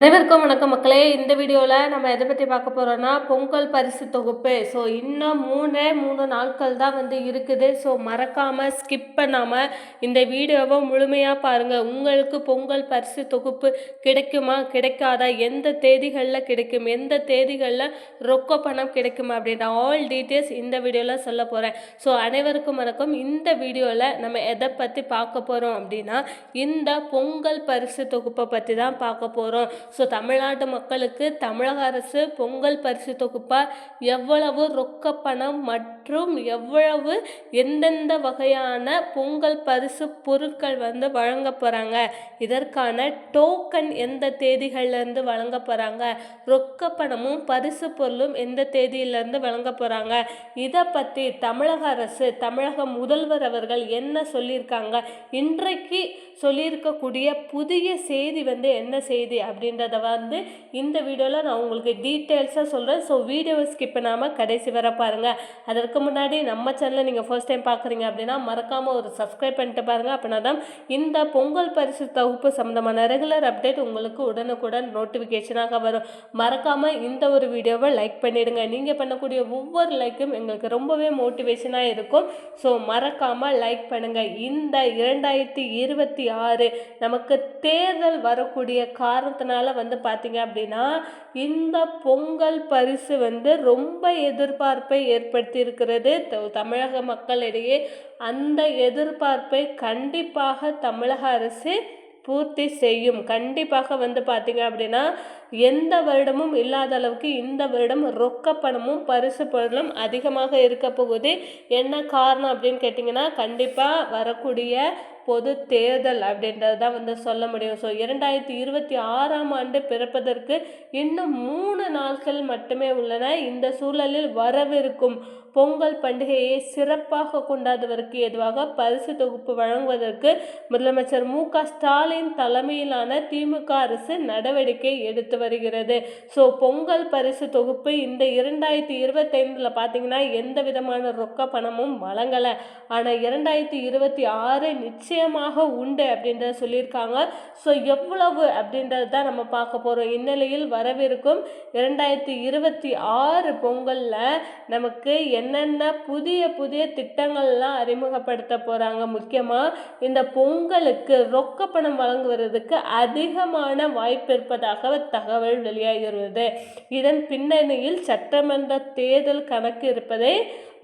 அனைவருக்கும் வணக்கம் மக்களே. இந்த வீடியோவில் நம்ம எதை பற்றி பார்க்க போகிறோன்னா பொங்கல் பரிசு தொகுப்பு. ஸோ இன்னும் மூணு மூணு நாட்கள் தான் வந்து இருக்குது. ஸோ மறக்காமல் ஸ்கிப் பண்ணாமல் இந்த வீடியோவை முழுமையாக பாருங்கள் உங்களுக்கு பொங்கல் பரிசு தொகுப்பு கிடைக்குமா கிடைக்காதா எந்த தேதிகளில் கிடைக்கும் எந்த தேதிகளில் ரொக்க பணம் கிடைக்கும் அப்படின்ற ஆல் டீட்டெயில்ஸ் இந்த வீடியோவில் சொல்ல போகிறேன் ஸோ அனைவருக்கும் வணக்கம். இந்த வீடியோவில் நம்ம எதை பற்றி பார்க்க போகிறோம் அப்படின்னா இந்த பொங்கல் பரிசு தொகுப்பை பற்றி தான் பார்க்க போகிறோம் ஸோ தமிழ்நாட்டு மக்களுக்கு தமிழக அரசு பொங்கல் பரிசு தொகுப்பாக எவ்வளவு ரொக்க பணம் மட் மற்றும் எவ்வளவு எந்தெந்த வகையான பொங்கல் பரிசு பொருட்கள் வந்து வழங்க போகிறாங்க இதற்கான டோக்கன் எந்த தேதிகள்லேருந்து வழங்க போகிறாங்க ரொக்க பணமும் பரிசு பொருளும் எந்த தேதியிலேருந்து வழங்க போகிறாங்க இதை பற்றி தமிழக அரசு தமிழக முதல்வர் அவர்கள் என்ன சொல்லியிருக்காங்க? இன்றைக்கு சொல்லியிருக்கக்கூடிய புதிய செய்தி வந்து என்ன செய்தி அப்படின்றத வந்து இந்த வீடியோவில் நான் உங்களுக்கு டீட்டெயில்ஸாக சொல்கிறேன் ஸோ வீடியோவை ஸ்கிப் பண்ணாமல் கடைசி வர பாருங்கள் அதற்கு அதுக்கு முன்னாடி நம்ம சேனலை நீங்கள் ஃபர்ஸ்ட் டைம் பார்க்குறீங்க அப்படின்னா மறக்காமல் ஒரு சப்ஸ்கிரைப் பண்ணிட்டு பாருங்கள் அப்படின்னா தான் இந்த பொங்கல் பரிசு தொகுப்பு சம்மந்தமான ரெகுலர் அப்டேட் உங்களுக்கு உடனுக்குடன் நோட்டிஃபிகேஷனாக வரும். மறக்காமல் இந்த ஒரு வீடியோவை லைக் பண்ணிவிடுங்க நீங்கள் பண்ணக்கூடிய ஒவ்வொரு லைக்கும் எங்களுக்கு ரொம்பவே மோட்டிவேஷனாக இருக்கும். ஸோ மறக்காமல் லைக் பண்ணுங்கள் இந்த இரண்டாயிரத்தி இருபத்தி ஆறு நமக்கு தேர்தல் வரக்கூடிய காரணத்தினால வந்து பார்த்தீங்க அப்படின்னா இந்த பொங்கல் பரிசு வந்து ரொம்ப எதிர்பார்ப்பை ஏற்படுத்தியிருக்கு. இருக்கிறது த- தமிழக மக்களிடையே அந்த எதிர்பார்ப்பை கண்டிப்பாக தமிழக அரசு பூர்த்தி செய்யும். கண்டிப்பாக வந்து பார்த்தீங்க அப்படின்னா எந்த வருடமும் இல்லாத அளவுக்கு இந்த வருடம் ரொக்க பணமும் பரிசு பொருளும் அதிகமாக இருக்க போகுது. என்ன காரணம் அப்படின்னு கேட்டிங்கன்னா கண்டிப்பாக வரக்கூடிய பொது தேர்தல் அப்படின்றது தான் வந்து சொல்ல முடியும். ஸோ இரண்டாயிரத்தி இருபத்தி ஆறாம் ஆண்டு பிறப்பதற்கு இன்னும் மூணு நாட்கள் மட்டுமே உள்ளன. இந்த சூழலில் வரவிருக்கும் பொங்கல் பண்டிகையை சிறப்பாக கொண்டாடுவதற்கு ஏதுவாக பரிசு தொகுப்பு வழங்குவதற்கு முதலமைச்சர் மு க ஸ்டாலின் தலைமையிலான திமுக அரசு நடவடிக்கை எடுத்து வருகிறது. ஸோ பொங்கல் பரிசு தொகுப்பு இந்த இரண்டாயிரத்தி இருபத்தைந்தில் பார்த்தீங்கன்னா எந்த விதமான ரொக்க பணமும் வழங்கலை. ஆனால் இரண்டாயிரத்தி இருபத்தி ஆறு நிச்சயமாக உண்டு அப்படின்றத சொல்லியிருக்காங்க. ஸோ எவ்வளவு அப்படின்றது தான் நம்ம பார்க்க போகிறோம் இந்நிலையில் வரவிருக்கும் இரண்டாயிரத்தி இருபத்தி ஆறு பொங்கலில் நமக்கு என்னென்ன புதிய புதிய திட்டங்கள்லாம் அறிமுகப்படுத்த போகிறாங்க முக்கியமாக இந்த பொங்கலுக்கு ரொக்க பணம் வழங்குவதற்கு அதிகமான வாய்ப்பு இருப்பதாக தகவல் வெளியாகிறது இதன் பின்னணியில் சட்டமன்ற தேர்தல் கணக்கு இருப்பதை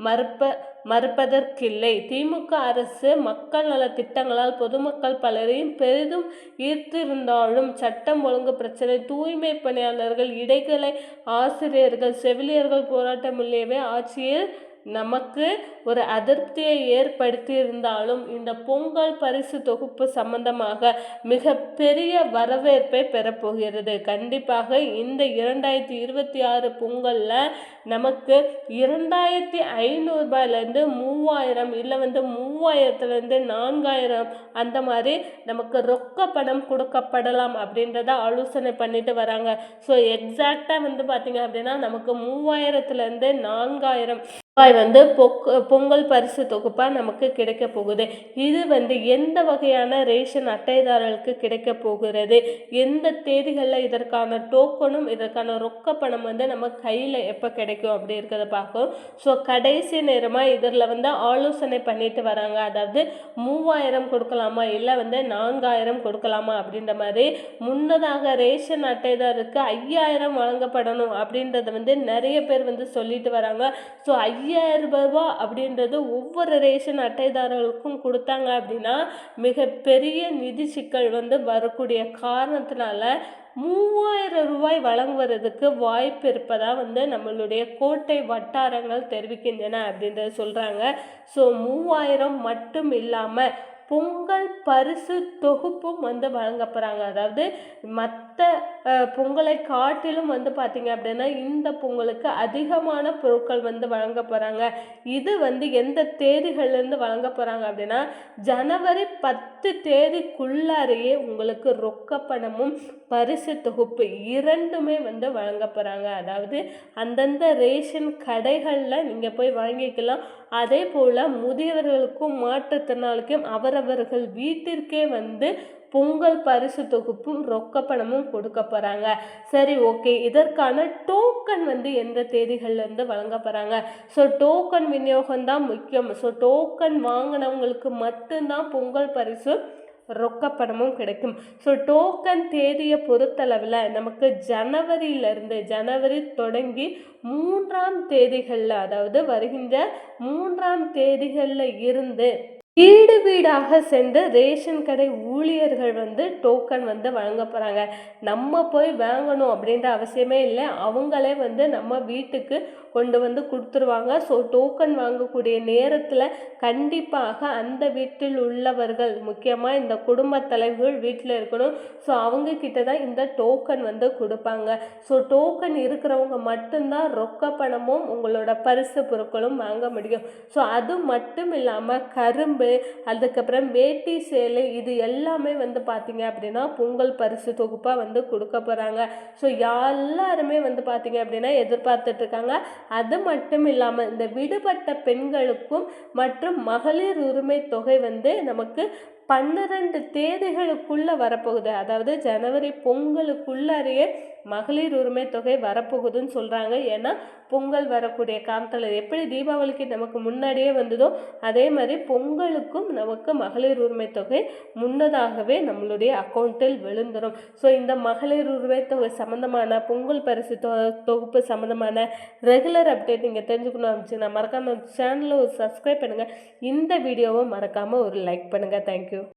மறுப்ப மறுப்பதற்கில்லை. திமுக அரசு மக்கள் நல திட்டங்களால் பொதுமக்கள் பலரையும் பெரிதும் ஈர்த்திருந்தாலும் சட்டம் ஒழுங்கு பிரச்சனை தூய்மை பணியாளர்கள் இடைக்கலை ஆசிரியர்கள் செவிலியர்கள் போராட்டம் உள்ளியவை ஆட்சியில் நமக்கு ஒரு அதிருப்தியை ஏற்படுத்தி இருந்தாலும் இந்த பொங்கல் பரிசு தொகுப்பு சம்பந்தமாக மிக பெரிய வரவேற்பை பெறப்போகிறது. கண்டிப்பாக இந்த இரண்டாயிரத்தி இருபத்தி ஆறு பொங்கலில் நமக்கு இரண்டாயிரத்தி ஐநூறுபாயிலேருந்து மூவாயிரம் இல்லை வந்து மூவாயிரத்துலேருந்து நான்காயிரம் அந்த மாதிரி நமக்கு ரொக்க பணம் கொடுக்கப்படலாம் அப்படின்றத ஆலோசனை பண்ணிட்டு வராங்க. ஸோ எக்ஸாக்டாக வந்து பார்த்திங்க அப்படின்னா நமக்கு மூவாயிரத்துலேருந்து நான்காயிரம் ரூபாய் வந்து பொக் பொங்கல் பரிசு தொகுப்பாக நமக்கு கிடைக்க போகுது. இது வந்து எந்த வகையான ரேஷன் அட்டைதாரர்களுக்கு கிடைக்க போகிறது? எந்த தேதிகளில் இதற்கான டோக்கனும் இதற்கான ரொக்க பணம் வந்து நம்ம கையில் எப்போ கிடைக்கும் அப்படி இருக்கிறத பார்க்கும் ஸோ கடைசி நேரமாக இதில் வந்து ஆலோசனை பண்ணிட்டு வராங்க. அதாவது மூவாயிரம் கொடுக்கலாமா? இல்லை வந்து நான்காயிரம் கொடுக்கலாமா? அப்படின்ற மாதிரி முன்னதாக ரேஷன் அட்டைதாருக்கு ஐயாயிரம் வழங்கப்படணும் அப்படின்றத வந்து நிறைய பேர் வந்து சொல்லிட்டு வராங்க. ஸோ ஐயாயிரம் ரூபாய் அப்படின்றது ஒவ்வொரு ரேஷன் அட்டைதாரர்களுக்கும் கொடுத்தாங்க அப்படின்னா மிகப்பெரிய நிதி சிக்கல் வந்து வரக்கூடிய காரணத்தினால மூவாயிரம் ரூபாய் வழங்குவதற்கு வாய்ப்பு இருப்பதாக வந்து நம்மளுடைய கோட்டை வட்டாரங்கள் தெரிவிக்கின்றன அப்படின்றத சொல்கிறாங்க ஸோ மூவாயிரம் மட்டும் இல்லாமல் பொங்கல் பரிசு தொகுப்பும் வந்து வழங்க போகிறாங்க அதாவது மற்ற பொங்கலை காட்டிலும் வந்து பார்த்திங்க அப்படின்னா இந்த பொங்கலுக்கு அதிகமான பொருட்கள் வந்து வழங்க போகிறாங்க இது வந்து எந்த தேதிகள்லேருந்து வழங்க போகிறாங்க அப்படின்னா ஜனவரி பத்து தேதிக்குள்ளாரையே உங்களுக்கு ரொக்க பணமும் பரிசு தொகுப்பு இரண்டுமே வந்து வழங்க போகிறாங்க அதாவது அந்தந்த ரேஷன் கடைகளில் நீங்கள் போய் வாங்கிக்கலாம். அதே போல் முதியவர்களுக்கும் மாற்றுத்திறனாளிக்கும் அவரவர்கள் வீட்டிற்கே வந்து பொங்கல் பரிசு தொகுப்பும் ரொக்க பணமும் கொடுக்க போகிறாங்க சரி ஓகே இதற்கான டோக்கன் வந்து எந்த தேதிகளில் இருந்து வழங்க போகிறாங்க ஸோ டோக்கன் விநியோகம் தான் முக்கியம். ஸோ டோக்கன் வாங்கினவங்களுக்கு மட்டும்தான் பொங்கல் பரிசு ரொக்கப்பணமும் கிடைக்கும். ஸோ டோக்கன் தேதியை பொறுத்தளவில் நமக்கு ஜனவரியிலிருந்து ஜனவரி தொடங்கி மூன்றாம் தேதிகளில் அதாவது வருகின்ற மூன்றாம் தேதிகளில் இருந்து வீடு வீடாக சென்று ரேஷன் கடை ஊழியர்கள் வந்து டோக்கன் வந்து வழங்க போகிறாங்க நம்ம போய் வாங்கணும் அப்படின்ற அவசியமே இல்லை. அவங்களே வந்து நம்ம வீட்டுக்கு கொண்டு வந்து கொடுத்துருவாங்க. ஸோ டோக்கன் வாங்கக்கூடிய நேரத்தில் கண்டிப்பாக அந்த வீட்டில் உள்ளவர்கள் முக்கியமாக இந்த குடும்ப தலைவர்கள் வீட்டில் இருக்கணும். ஸோ அவங்கக்கிட்ட தான் இந்த டோக்கன் வந்து கொடுப்பாங்க. ஸோ டோக்கன் இருக்கிறவங்க மட்டும்தான் ரொக்க பணமும் உங்களோட பரிசு பொருட்களும் வாங்க முடியும். ஸோ அது மட்டும் இல்லாமல் கரும்பு அதுக்கப்புறம் வேட்டி சேலை இது எல்லாமே வந்து பார்த்தீங்க அப்படின்னா பொங்கல் பரிசு தொகுப்பாக வந்து கொடுக்க போகிறாங்க ஸோ எல்லாருமே வந்து பார்த்தீங்க அப்படின்னா எதிர்பார்த்துட்ருக்காங்க அது மட்டும் இல்லாமல் இந்த விடுபட்ட பெண்களுக்கும் மற்றும் மகளிர் உரிமை தொகை வந்து நமக்கு பன்னிரெண்டு தேதிகளுக்குள்ளே வரப்போகுது. அதாவது ஜனவரி பொங்கலுக்குள்ளாரையே மகளிர் உரிமை தொகை வரப்போகுதுன்னு சொல்கிறாங்க ஏன்னா பொங்கல் வரக்கூடிய காலத்தில் எப்படி தீபாவளிக்கு நமக்கு முன்னாடியே வந்ததோ அதே மாதிரி பொங்கலுக்கும் நமக்கு மகளிர் உரிமை தொகை முன்னதாகவே நம்மளுடைய அக்கௌண்ட்டில் விழுந்துடும் ஸோ இந்த மகளிர் உரிமை தொகை சம்மந்தமான பொங்கல் பரிசு தொ தொகுப்பு சம்மந்தமான ரெகுலர் அப்டேட் நீங்கள் தெரிஞ்சுக்கணும் இருந்துச்சுன்னா மறக்காமல் சேனலை ஒரு சப்ஸ்கிரைப் பண்ணுங்கள் இந்த வீடியோவை மறக்காமல் ஒரு லைக் பண்ணுங்கள் தேங்க்யூ